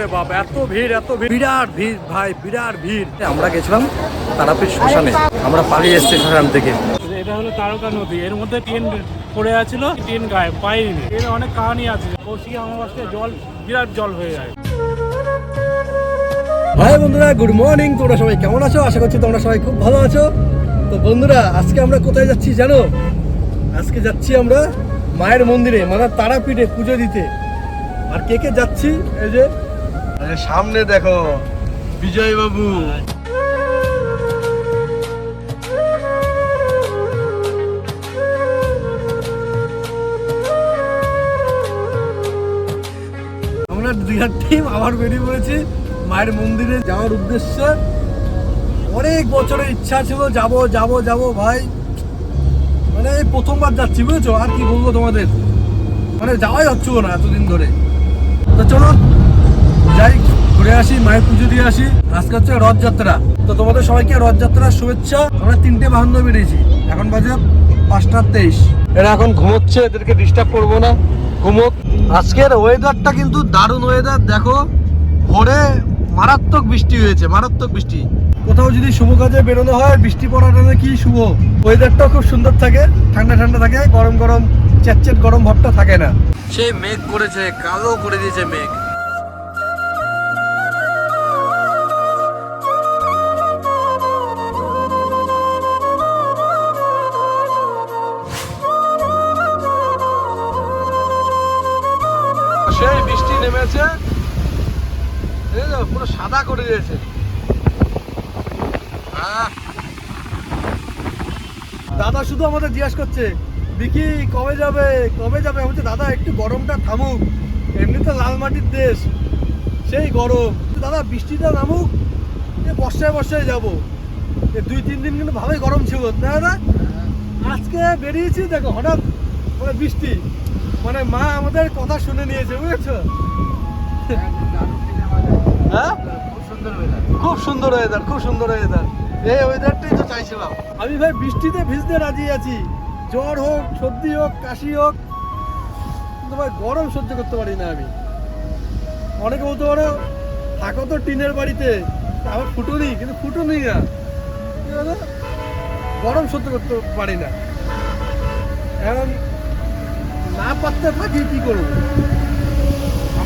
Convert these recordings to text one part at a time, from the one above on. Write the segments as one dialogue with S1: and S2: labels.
S1: বাপরে বাপ এত ভিড় এত ভিড়। বিরাট ভিড় ভাই বিরাট ভিড়। আমরা গেছিলাম তারাপীঠ শ্মশানে। আমরা পালিয়ে এসেছি শ্মশান থেকে।
S2: এটা হলো তারকা নদী। এর মধ্যে ট্রেন পড়ে আছে ট্রেন গায়ে পাইনি। এর অনেক কাহিনী আছে। কৌশিক অমাবস্যায় জল বিরাট জল হয়ে যায়।
S1: হাই বন্ধুরা গুড মর্নিং তোমরা সবাই কেমন আছো? আশা করছি তোমরা সবাই খুব ভালো আছো। তো বন্ধুরা আজকে আমরা কোথায় যাচ্ছি জানো? আজকে যাচ্ছি আমরা মায়ের মন্দিরে মানে তারাপীঠে পুজো দিতে। আর কে কে যাচ্ছি? এই যে সামনে দেখো বিজয় বাবু আমরা দীঘার টিম আবার বেরিয়ে পড়েছি মায়ের মন্দিরে যাওয়ার উদ্দেশ্যে। অনেক বছরের ইচ্ছা ছিল, যাব যাব যাব ভাই। মানে প্রথমবার যাচ্ছি, বুঝেছ? আর কি বলব তোমাদের? মানে যাওয়াই হচ্ছিল না এতদিন ধরে। তো চলো যাই, ঘুরে আসি, মায়ের পুজো দিয়ে আসি। আজকে হচ্ছে রথযাত্রা। তো তোমাদের সবাইকে রথযাত্রার শুভেচ্ছা। আমরা তিনটে বাহান্ন বেরিয়েছি। এখন বাজে পাঁচটা তেইশ। এরা এখন ঘুমোচ্ছে, এদেরকে ডিস্টার্ব করব না। ঘুমোক। আজকের ওয়েদারটা কিন্তু দারুণ ওয়েদার দেখো, ভোরে মারাত্মক বৃষ্টি হয়েছে, মারাত্মক বৃষ্টি। কোথাও যদি শুভ কাজে বেরোনো হয়, বৃষ্টি পড়াটা নাকি শুভ। ওয়েদারটাও খুব সুন্দর থাকে, ঠান্ডা ঠান্ডা থাকে, গরম গরম চ্যাটচ্যাট গরম ভাবটা থাকে না। সে মেঘ করেছে, কালো করে দিয়েছে মেঘ। নেমেছে। পুরো সাদা করে দিয়েছে। দাদা শুধু আমাদের জিজ্ঞাসা করছে বিকি কবে যাবে? কবে যাবে? আমি দাদা, একটু গরমটা থামুক। এমনি তো লাল মাটির দেশ, সেই গরম। দাদা, বৃষ্টিটা নামুক বর্ষায় বর্ষায় যাব। দুই, তিন দিন কিন্তু ভালোই গরম ছিল। না, দাদা, আজকে বেরিয়েছি, দেখো, হঠাৎ বৃষ্টি। মানে মা আমাদের কথা শুনে নিয়েছে, বুঝেছ? হ্যাঁ? খুব সুন্দর ওয়েদার খুব সুন্দর ওয়েদার এই ওয়েদারটাই তো চাইছিলাম। আমি ভাই বৃষ্টিতে ভিজতে রাজি আছি। জ্বর হোক সর্দি হোক কাশি হোক কিন্তু ভাই গরম সহ্য করতে পারি না আমি। অনেকে বলতে পারো থাকো তো টিনের বাড়িতে আমার ফুটুনি কিন্তু ফুটুনি না গরম সহ্য করতে পারি না। এখন না পারতে থাকি কি করব?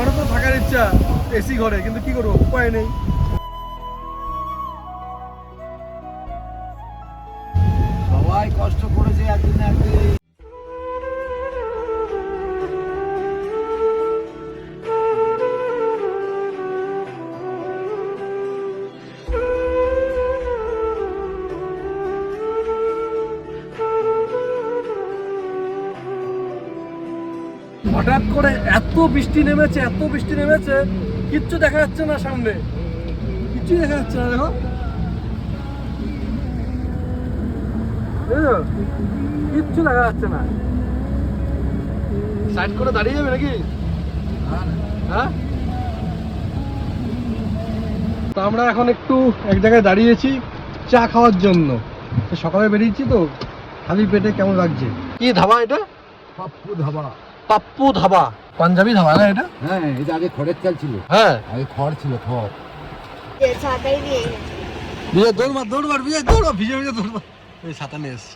S1: আমারও তো থাকার ইচ্ছা, এসি ঘরে, কিন্তু কি করব, উপায় নেই।
S3: সবাই কষ্ট করেছে একদিন একদিন
S1: হঠাৎ করে বৃষ্টি নেমেছে এত বৃষ্টি নেমেছে কিচ্ছু দেখা যাচ্ছে না সামনে। কিচ্ছু দেখা যাচ্ছে না দেখো। কিচ্ছু দেখা যাচ্ছে না। সাইড করে দাঁড়িয়ে যাবে নাকি? হ্যাঁ? তো আমরা এখন একটু এক জায়গায় দাঁড়িয়েছি চা খাওয়ার জন্য। সকালে বেরিয়েছি তো খালি পেটে কেমন লাগছে? কি ধাবা এটা?
S3: পাপ্পু ধাবা।
S1: পাপ্পু ধাবা। পাঞ্জাবি ধাবা না এটা?
S3: হ্যাঁ এটা আগে খড়ের চাল ছিল।
S1: হ্যাঁ।
S3: আগে খড় ছিল খড়।
S1: বিজয় দৌড় মার দৌড় মার বিজয় দৌড় ভিজে ভিজে দৌড় মার। এই ছাতা নিয়ে এসছি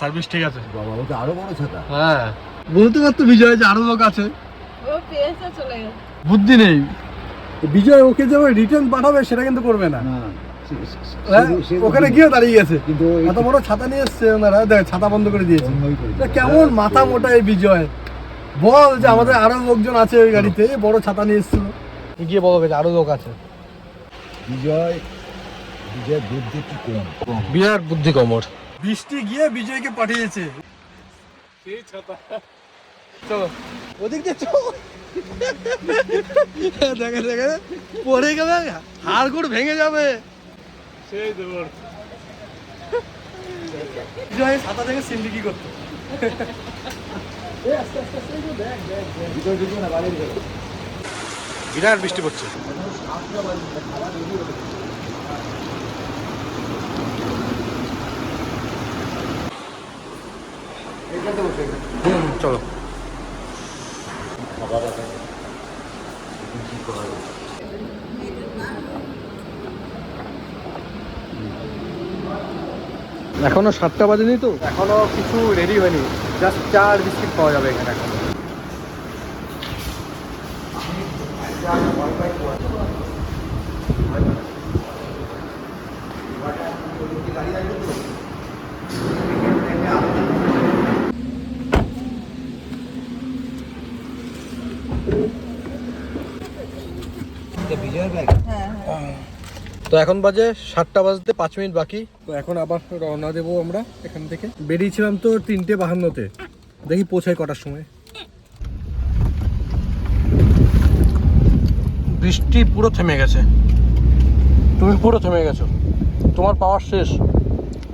S1: সার্ভিস ঠিক আছে।
S3: বাবা ওটা আরও বড় ছাতা।
S1: হ্যাঁ। বলতে পারতো বিজয় যে আরও লোক আছে।
S4: ও পেয়েছে চলে গেছে।
S1: বুদ্ধি নেই। বিজয় ওকে যে রিটার্ন পাঠাবে সেটা কিন্তু করবে না। ওখানে গিয়ে দাঁড়িয়ে গেছে।
S3: কিন্তু
S1: এত বড় ছাতা নিয়ে এসছে ওনারা। দেখ ছাতা বন্ধ করে দিয়েছে। কেমন মাথা মোটা এই বিজয়। বল যে আমাদের আরও লোকজন আছে ওই গাড়িতে বড় ছাতা নিয়ে এসছিল। গিয়ে বলো আরও লোক আছে।
S3: বিজয় বিজয় বুদ্ধি কি কম কম।
S1: বিরাট বুদ্ধি কমর। বৃষ্টি গিয়ে বিজয়কে পাঠিয়েছে। চলো। ওদিক দিয়ে চলো। দেখে দেখে। পড়ে গেলে হাড় গুড় ভেঙে যাবে।
S2: সেই দৌড়
S1: বিজয় ছাতা থেকে সিন্ডিকি করতো। বিরাট বৃষ্টি পড়ছে। চলো।
S3: খাবার আছে।
S1: এখনও সাতটা বাজেনি তো? এখনও কিছু রেডি হয়নি। জাস্ট চার বিস্কিট পাওয়া যাবে এখানে এখন
S3: বিজয়ের ব্যাগ
S1: তো এখন বাজে সাতটা বাজতে পাঁচ মিনিট বাকি। তো এখন আবার রওনা দেবো আমরা এখান থেকে। বেরিয়েছিলাম তো তিনটে বাহান্নতে। দেখি পৌঁছাই কটার সময়। বৃষ্টি পুরো থেমে গেছে। তুমি পুরো থেমে গেছো। তোমার পাওয়ার শেষ।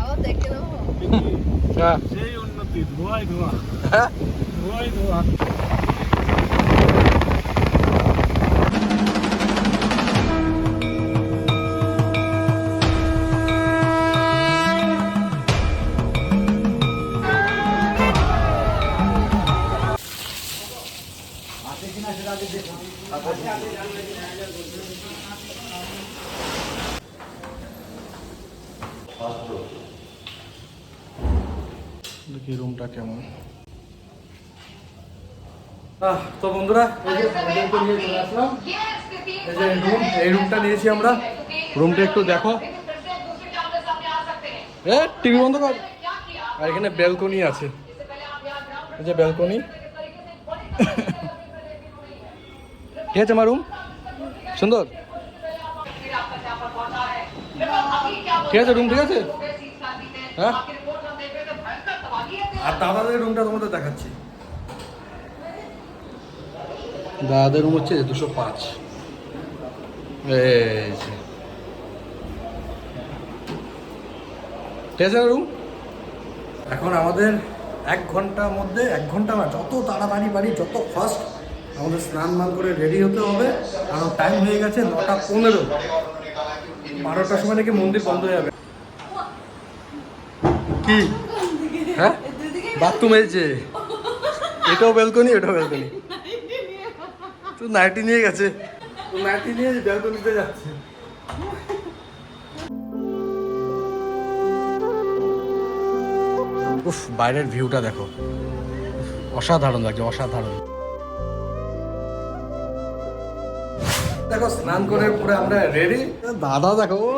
S4: আবার
S1: হ্যাঁ।
S2: সেই উন্নতি ধোয়াই ধোয়া।
S1: হ্যাঁ?
S2: ধোয়াই ধোয়া।
S1: দেখি কেমন? আহ, তো বন্ধুরা এই যে হোটেলটা নিয়ে চলে আসলাম। এই যে রুম এই রুমটা নিয়েছি আমরা। রুমটা একটু দেখো। এ টিভি বন্ধ কর। আর এখানে ব্যালকনি আছে। এই যে ব্যালকনি ঠিক আছে আমার রুম সুন্দর। ঠিক আছে রুম ঠিক আছে? হ্যাঁ? আর দাদাদের রুমটা তোমাদের দেখাচ্ছি। দাদাদের রুম হচ্ছে দুশো পাঁচ। আছে রুম এখন আমাদের এক ঘণ্টার মধ্যে এক ঘণ্টা না যত তাড়াতাড়ি পারি যত ফাস্ট আমাদের স্নান মান করে রেডি হতে হবে। কারণ টাইম হয়ে গেছে নটা পনেরো। বারোটার সময় নাকি মন্দির বন্ধ হয়ে যাবে। কি? হ্যাঁ? বাথরুম এসেছে এটাও ব্যালকনি এটাও ব্যালকনি তো নাইটি নিয়ে গেছে। নাইটি নিয়ে ব্যালকনিতে যাচ্ছে। উফ বাইরের ভিউটা দেখো। অসাধারণ লাগছে অসাধারণ। দেখো স্নান করে পুরো আমরা রেডি দাদা দেখো ও!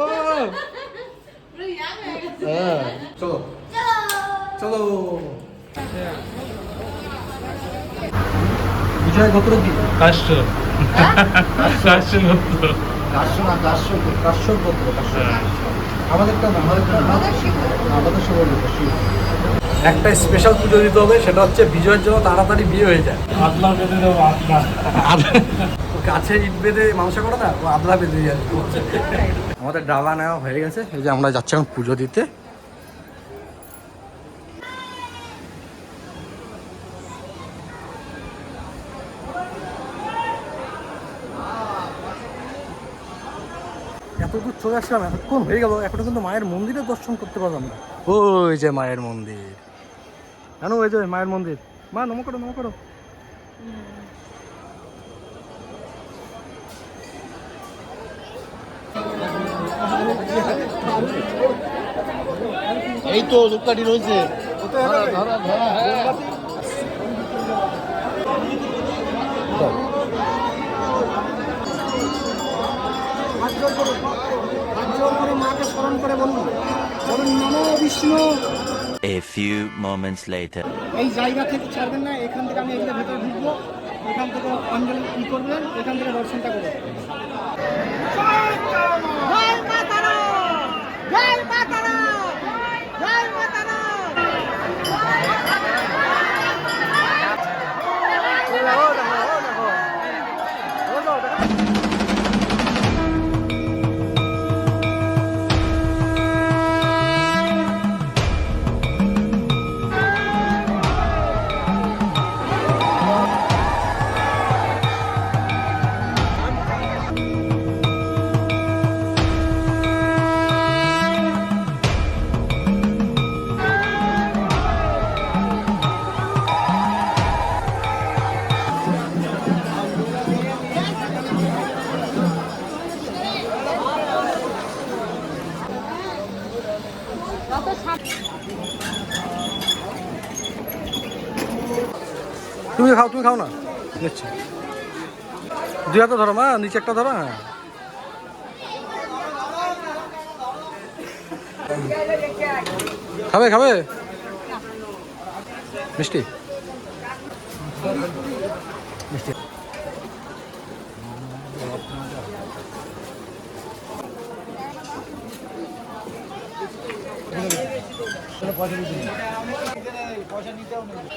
S1: হ্যাঁ চলো। চলো। বিজয় গোত্র কি?
S2: কাশ্য কাশ্য করতো
S3: কাশো না কাশো
S1: কাশ্যপ গোত্র কাশ্যপ আমাদেরটা না আমাদেরটা না? আমাদের সবার শিব। একটা স্পেশাল পুজো দিতে হবে সেটা হচ্ছে বিজয়ের জন্য তাড়াতাড়ি বিয়ে হয়ে যায়।
S2: আদলা বেঁধে দেবো আদলা।
S1: ও গাছে ইট বেঁধে মাংস করে না ও আদলা বেঁধে যায়। আমাদের ডালা নেওয়া হয়ে গেছে এই যে আমরা যাচ্ছি এখন পুজো দিতে। চলে আসলাম এতক্ষণ হয়ে গেল। এখনও কিন্তু মায়ের মন্দিরে দর্শন করতে পারলাম না। ওই যে মায়ের মন্দির। কেন ওই যে মায়ের মন্দির। মা নম করো নম করো।
S3: এই তো ধূপকাঠি রয়েছে।
S5: A few moments later.
S6: এই জায়গা থেকে ছাড়বেন না এখান থেকে আমি এখানে ভেতরে ঢুকবো। এখান থেকে অঞ্জলি ই করবেন এখান থেকে দর্শনটা করবেন।
S1: তুমি খাও তুমি খাও না? নিচ্ছি দুই হাতে ধরো, মা, নিচে একটা ধরো হ্যাঁ। খাবে খাবে? মিষ্টি? মিষ্টি। এ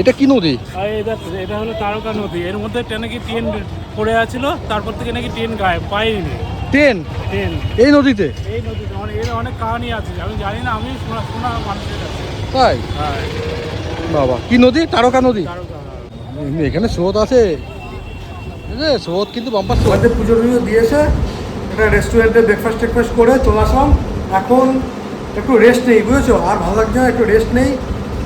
S1: এটা কি নদী?
S2: এই এটা হলো তারকা নদী। এর মধ্যে নাকি ট্রেন পড়ে আছিল, তারপর থেকে নাকি ট্রেন গায়ে পাইনি।
S1: ট্রেন
S2: ট্রেন
S1: এই নদীতে?
S2: এই নদীতে মানে এর অনেক কাহিনী আছে আমি জানি না আমি শোনা শোনা মানুষের কাছে।
S1: তাই?
S2: হ্যাঁ।
S1: বাবা কি নদী? তারকা নদী?
S2: তারকা
S1: এখানে স্রোত আছে। এই যে স্রোত কিন্তু বাম্পার স্রোত। পুজো টুজো দিয়েছে। একটা রেস্টুরেন্টে ব্রেকফাস্ট টেকফাস্ট করে চলে আসলাম। এখন একটু রেস্ট নেই বুঝেছ? আর ভালো লাগছে না একটু রেস্ট নেই।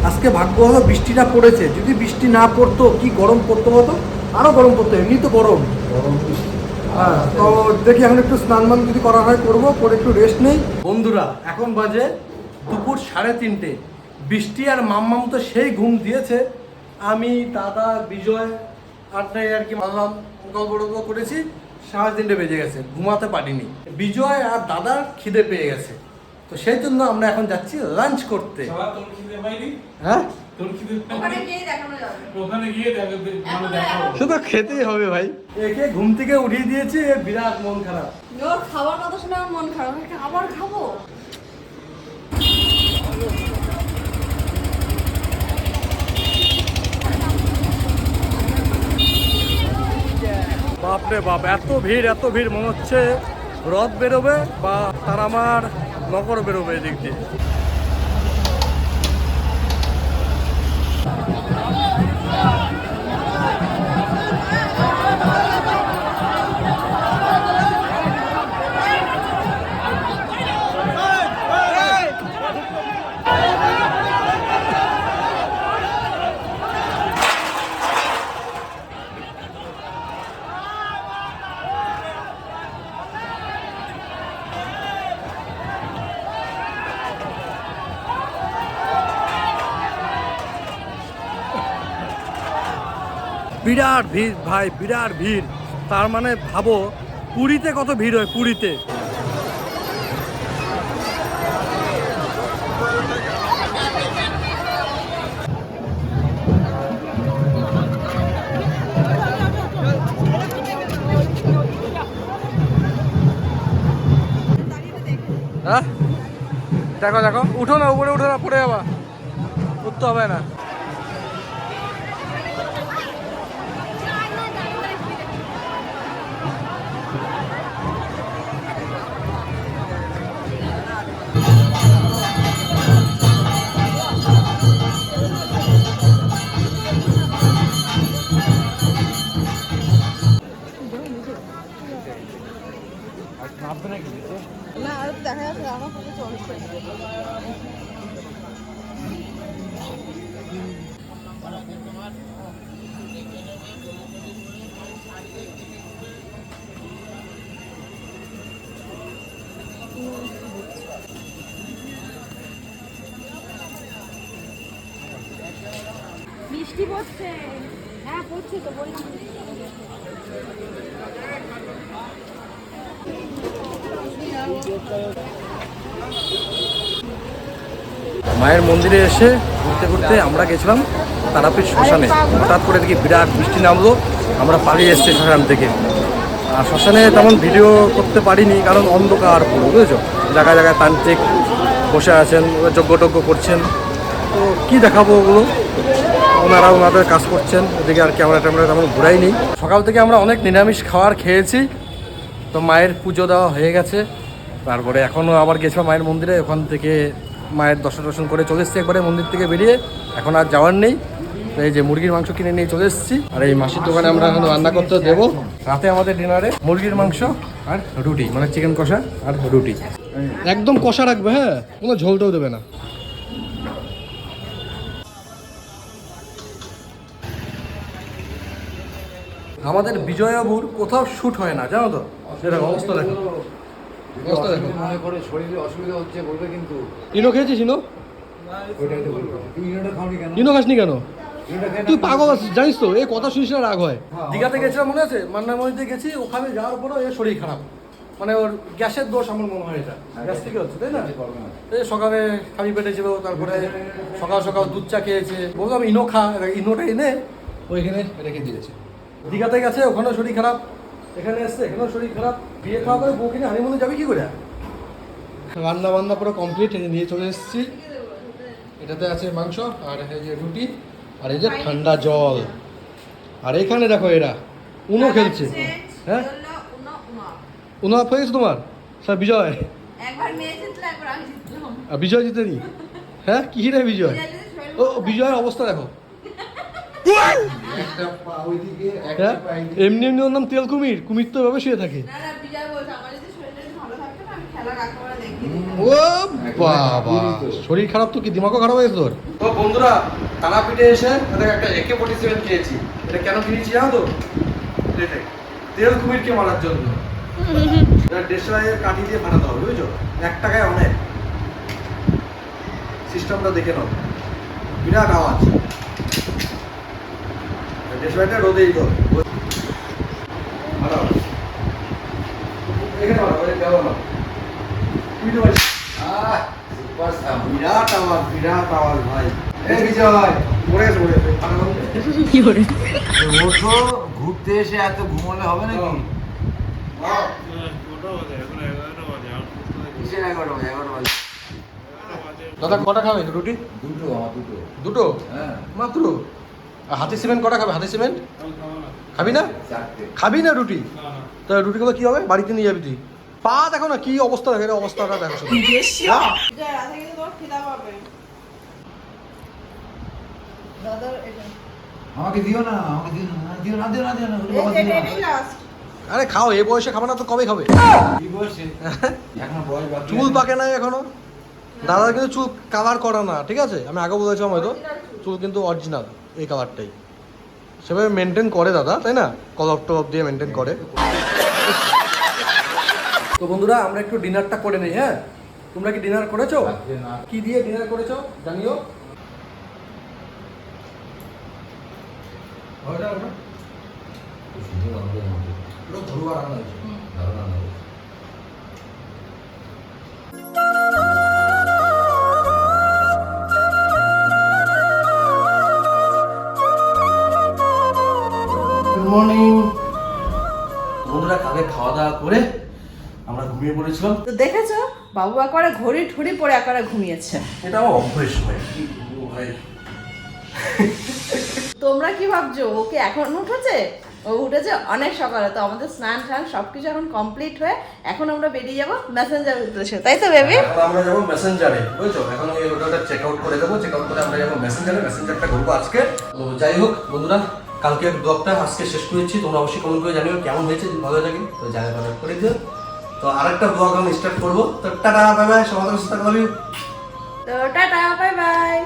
S1: আজকে ভাগ্য হলো বৃষ্টিটা পড়েছে। যদি বৃষ্টি না পড়তো কি গরম পড়তো বলতো আরও গরম পড়তো এমনি তো গরম। হ্যাঁ তো দেখি এখন একটু স্নান মান যদি করা হয় করব, করে একটু রেস্ট নেই। বন্ধুরা, এখন বাজে দুপুর সাড়ে তিনটে। বৃষ্টি আর মাম্মাম তো সেই ঘুম দিয়েছে। আমি, দাদা, বিজয় আটটায় আর কি মারলাম গল্প টল্প করেছি। সাড়ে তিনটে বেজে গেছে, ঘুমাতে পারিনি। বিজয় আর দাদার খিদে পেয়ে গেছে। তো সেই জন্য আমরা এখন যাচ্ছি লাঞ্চ করতে। হ্যাঁ?
S2: মানে দেখাবো
S1: শুধু খেতেই হবে ভাই। একে ঘুম থেকে উঠিয়ে দিয়েছি বিরাট মন খারাপ।
S7: ওর খাবার কথা শুনে আমার মন খারাপ আবার খাব?
S1: বাপরে বাপ এত ভিড় এত ভিড় মনে হচ্ছে। রথ বেরোবে বা তার আমার নগর বেরোবে এদিক দিয়ে। বিরাট ভিড়, ভাই, বিরাট ভিড়। তার মানে ভাবো, পুরীতে কত ভিড় হয়, পুরীতে? হ্যাঁ? দেখো দেখো। উঠো না, উপরে উঠো না, পড়ে যাবা। উঠতে হবে না।
S7: না
S1: মায়ের মন্দিরে এসে ঘুরতে ঘুরতে আমরা গেছিলাম তারাপীঠ শ্মশানে। হঠাৎ করে দেখি বিরাট বৃষ্টি নামলো, আমরা পালিয়ে এসেছি শ্মশান থেকে। আর শ্মশানে তেমন ভিডিও করতে পারিনি, কারণ অন্ধকার পুরো, বুঝেছ? জায়গায় জায়গায় তান্ত্রিক বসে আছেন যজ্ঞ টজ্ঞ করছেন। তো কী দেখাবো ওগুলো? ওনারা ওনাদের কাজ করছেন। ওদিকে আর ক্যামেরা ট্যামেরা তেমন ঘুরাইনি সকাল থেকে আমরা অনেক নিরামিষ খাবার খেয়েছি। তো মায়ের পুজো দেওয়া হয়ে গেছে। তারপরে এখনও আবার গেছিলাম মায়ের মন্দিরে। ওখান থেকে মায়ের দর্শন দর্শন করে চলে এসেছি একবারে মন্দির থেকে বেরিয়ে। এখন আর যাওয়ার নেই। তো এই যে মুরগির মাংস কিনে নিয়ে চলে এসেছি। আর এই মাসির দোকানে আমরা এখন রান্না করতে দেবো। রাতে আমাদের ডিনারে মুরগির মাংস আর রুটি মানে চিকেন কষা আর রুটি। একদম কষা রাখবে হ্যাঁ? কোনো ঝোলটাও দেবে না। আমাদের বিজয়াবুর কোথাও শ্যুট হয় না জানো তো? সেটা অবস্থা দেখো। অবস্থা দেখো।
S3: মনে করে শরীরে অসুবিধা হচ্ছে বলবে কিন্তু।
S1: ইনো খেয়েছিস ইনো?
S3: ওইটাই তো বলব তুই ইনোটা খাওনি কেন
S1: ইনো খাসনি কেন? তুই পাগল আছিস জানিস তো এই কথা শুনিস না রাগ হয়। দীঘাতে গেছিলাম মনে আছে? গেছি ওখানে যাওয়ার পরে এর শরীর খারাপ। মানে ওর গ্যাসের দোষ আমার মনে হয় এটা। গ্যাস থেকে হচ্ছে তাই না? এই সকালে খালি পেটে ছিল তারপরে সকাল সকাল দুধ চা খেয়েছে। বললাম ইনো খা ইনোটা এনে। ওইখানে রেখে দিয়েছে। দীঘাতে গেছে ওখানেও শরীর খারাপ এখানে এসছে এখানেও শরীর খারাপ বিয়ে খাওয়া করে বউ কিনে হানিমুনে যাবে কি করে? রান্না বান্না পুরো কমপ্লিট নিয়ে চলে এসেছি। এটাতে আছে মাংস আর এই যে রুটি আর এই যে ঠান্ডা জল। আর এখানে দেখো এরা উনো খেলছে। হ্যাঁ? উনো আপ হয়ে গেছে তোমার? স্যার বিজয়?
S7: একবার মেয়ে জিতলে একবার আমি জিতলাম।
S1: আর বিজয় জিতেনি? হ্যাঁ? কি রে বিজয়? ও ও, বিজয়ের অবস্থা দেখো
S3: একটা পা ওইদিকে একটা
S1: হ্যাঁ
S3: পা এইদিকে।
S1: এমনি এমনি ওর নাম তেল কুমির কুমির তো এভাবে শুয়ে থাকে। ও বাবা শরীর খারাপ তো কি? দিমাগও খারাপ হয়েছে তোর? তো বন্ধুরা তারাপীঠে এসে ওদের একটা একে ফোর্টি সেভেন খেয়েছি। এটা কেন কিনেছি জানো তো? তেল কুমিরকে মারার জন্য। এটা দেড়শো টাকায় কাঠি দিয়ে ফাটাতে হবে বুঝছ? এক টাকায় অনেক। সিস্টেমটা দেখে নাও। বিরাট আওয়াজ। দেড়শো টাকা রোদেই তো ভালো এখানে ভালো না তুই তো পারিস।
S3: আহ, superstar।
S1: বিরাট আওয়াজ বিরাট আওয়াজ ভাই। এই বিজয় মরে গেছে মরে গেছে। ফাটা বন্ধ।
S3: ওঠো, ঘুরতে এসে এত ঘুমোলে হবে নাকি? বাজে? এগারো বাজে।
S1: দাদা কটা খাবে? রুটি
S3: দুটো আমার দুটো।
S1: দুটো?
S3: হ্যাঁ।
S1: মাত্র? হাতি সিমেন্ট কটা খাবে? হাতি সিমেন্ট? খাবি না? খাবি না রুটি? তা রুটিগুলো কি হবে? বাড়িতে নিয়ে যাবি তুই। পা দেখো না কি অবস্থা দেখে অবস্থাটা দেখো
S3: আমাকে দিও না আমাকে দিও না না না না না।
S1: আরে খাও এ বয়সে খাবে না তো কবে খাবে? চুল পাকে নাই এখনও? দাদার কিন্তু চুল কালার করা না ঠিক আছে? আমি আগে বলেছিলাম হয়তো। চুল। কিন্তু অরিজিনাল এই কালারটাই। সেভাবে মেনটেন করে দাদা তাই না? কলপ টলপ দিয়ে মেনটেন করে। তো বন্ধুরা আমরা একটু ডিনারটা করে নিই হ্যাঁ? তোমরা কি ডিনার করেছ? কি দিয়ে ডিনার করেছ? জানিও। ঘরোয়া রান্না হয়েছে।
S3: দারুণ রান্না করেছে।
S1: পড়েছিলাম
S7: তো দেখেছ? বাবু একবারে ঘড়ি ঠড়ি পরে একবারে ঘুমিয়েছে।
S1: এটা আমার অভ্যেস
S7: তোমরা কি ভাবছ? ওকে এখন উঠেছে? ও উঠেছে অনেক সকালে। তো আমাদের স্নান টান সবকিছু এখন কমপ্লিট হয়ে এখন আমরা বেরিয়ে যাব মেসেঞ্জার উদ্দেশ্যে। তাই তো বেবি
S1: আমরা যাব মেসেঞ্জারে বুঝছ? এখন ওই ওটা চেক আউট করে দেবো। চেক আউট করে আমরা যাব মেসেঞ্জারে মেসেঞ্জারটা ঘুরবো আজকে। তো যাই হোক বন্ধুরা কালকে ব্লগটা আজকে শেষ করেছি। তোমরা অবশ্যই কমেন্ট করে জানিও কেমন হয়েছে ভালো লাগে? তো কমেন্ট করে দিও। তো আরেকটা ব্লগ আমি স্টার্ট করব। তো টাটা বাই বাই সমাধান সাথে
S7: তো টাটা বাই বাই